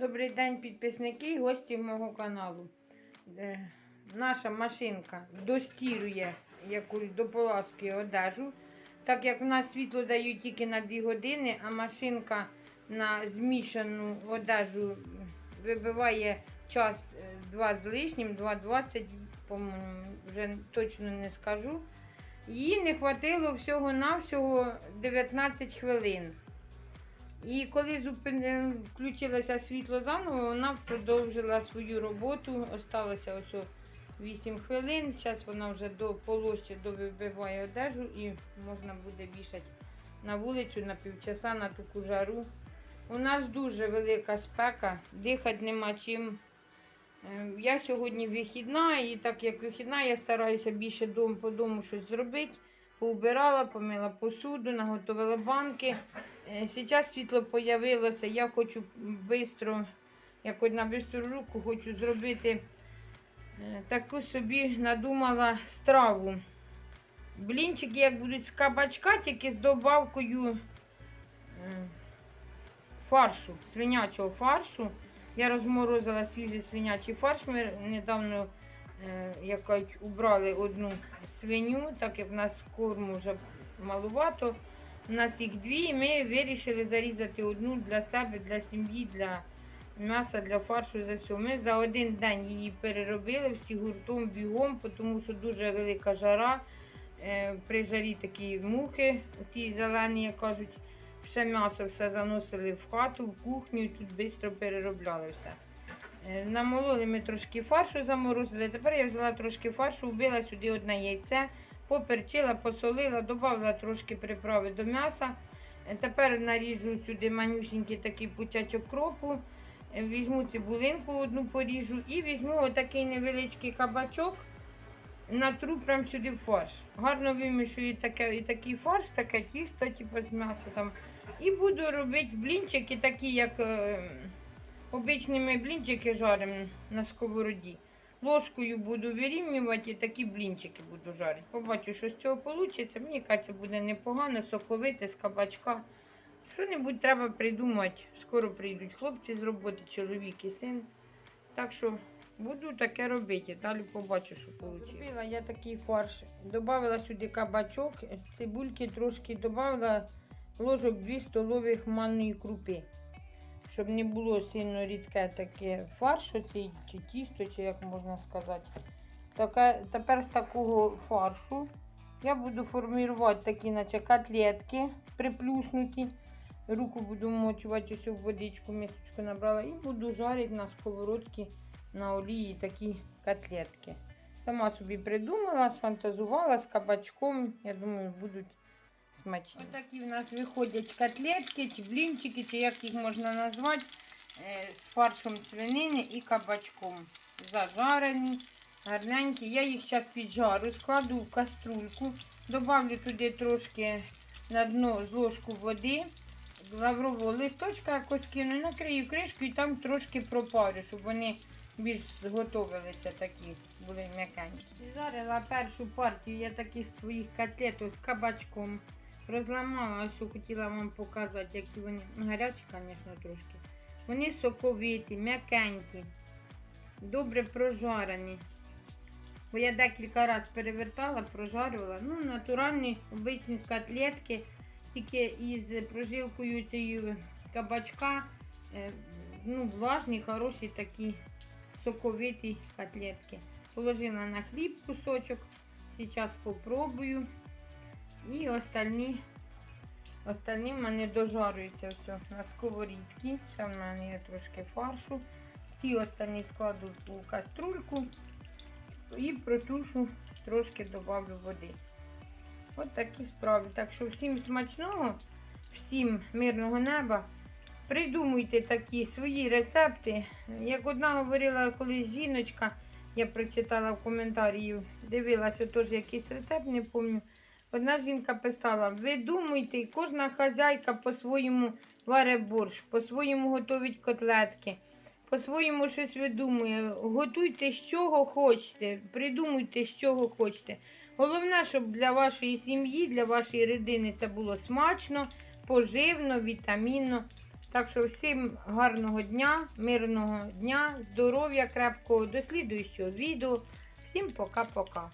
Добрий день, підписники і гості мого каналу. Е, Наша машинка достірює якусь дополаскує одежу. Так як в нас світло дають тільки на 2 години, а машинка на змішану одежу вибиває час 2 з лишнім, 2.20, по-моєму, вже точно не скажу. Їй не хватило всього-навсього 19 хвилин. І коли зупин... е, включилося світло заново, вона продовжила свою роботу. Осталося ось 8 хвилин. Зараз вона вже до полощі довибиває одежу і можна буде вішати на вулицю на півчаса на таку жару. У нас дуже велика спека, дихати нема чим. Е, Я сьогодні вихідна, і так як вихідна, я стараюся більше дом по дому щось зробити. Поубирала, помила посуду, наготовила банки. Е, Зараз світло появилося. Я хочу швидко, як от на бистру руку, хочу зробити е, таку собі надумала страву. Блінчики, як будуть з кабачка, тільки з добавкою е, фаршу, свинячого фаршу. Я розморозила свіжий свинячий фарш. Ми недавно е, як кажуть, убрали одну свиню, так як в нас корму вже малувато. У нас їх дві, і ми вирішили зарізати одну для себе, для сім'ї, для м'яса, для фаршу за все. Ми за один день її переробили всі гуртом, бігом, тому що дуже велика жара. Е, При жарі такі мухи, ті зелені, як кажуть, все м'ясо все заносили в хату, в кухню і тут швидко переробляли все. Е, Намололи ми трошки фаршу заморозили. Тепер я взяла трошки фаршу, вбила сюди одне яйце, поперчила, посолила, додала трошки приправи до м'яса. Е, Тепер наріжу сюди манюсінький такий пучачок кропу. Е, Візьму цибулинку одну поріжу і візьму отакий невеличкий кабачок. Натру прям сюди фарш. Гарно вимішую таке, і такий фарш, таке тісто, типу з м'яса там. І буду робити блінчики, такі, як е, обичними блінчики жаримо на сковороді. Ложкою буду вирівнювати і такі блінчики буду жарити. Побачу, що з цього вийде. Мені кажеться, буде непогано, соковите з кабачка. Що-небудь треба придумати. Скоро прийдуть хлопці з роботи, чоловік і син. Так що буду таке робити. Далі побачу, що вийде. Зробила я такий фарш. Добавила сюди кабачок, цибульки трошки додавала ложок 2 столових манної крупи. Щоб не було сильно рідке таке фарш, оцей, чи тісто, чи як можна сказати. Така, тепер з такого фаршу я буду формувати такі, наче котлетки приплюснуті. Руку буду мочувати ось в водичку, мисочку набрала і буду жарити на сковородці на олії такі котлетки. Сама собі придумала, сфантазувала з кабачком. Я думаю, будуть смачні. Ось такі в нас виходять котлетки, чи блінчики, чи як їх можна назвати, е, з фаршем свинини і кабачком. Зажарені, гарненькі. Я їх зараз піджарю, складу в каструльку, добавлю туди трошки на дно з ложку води, лаврового листочка якось кину, накрию кришкою і там трошки пропарю, щоб вони більш зготовилися такі, були м'якенькі. Жарила першу партію я таких своїх котлеток з кабачком. Розламала, ось хотіла вам показати, які вони гарячі, звісно, трошки. Вони соковиті, м'якенькі, добре прожарені. Бо я декілька разів перевертала, прожарювала. Ну, натуральні обичні котлетки, тільки із прожилкою цієї кабачка. е, Ну, влажні, хороші такі соковиті котлетки. Положила на хліб кусочок. Зараз попробую. І остальні, остальні в мене дожарюються все на сковорідці. Ще в мене є трошки фаршу. Ці останні складу у каструльку і протушу, трошки додавлю води. От такі справи. Так що всім смачного, всім мирного неба. Придумуйте такі свої рецепти. Як одна говорила колись жіночка, я прочитала в коментарі, дивилася теж якийсь рецепт, не пам'ятаю. Одна жінка писала: ви думайте, кожна хазяйка по-своєму варе борщ, по-своєму готовить котлетки, по-своєму щось видумує. Готуйте з чого хочете, придумуйте з чого хочете. Головне, щоб для вашої сім'ї, для вашої родини це було смачно, поживно, вітамінно. Так що всім гарного дня, мирного дня, здоров'я крепкого, до слідуючого відео. Всім пока-пока.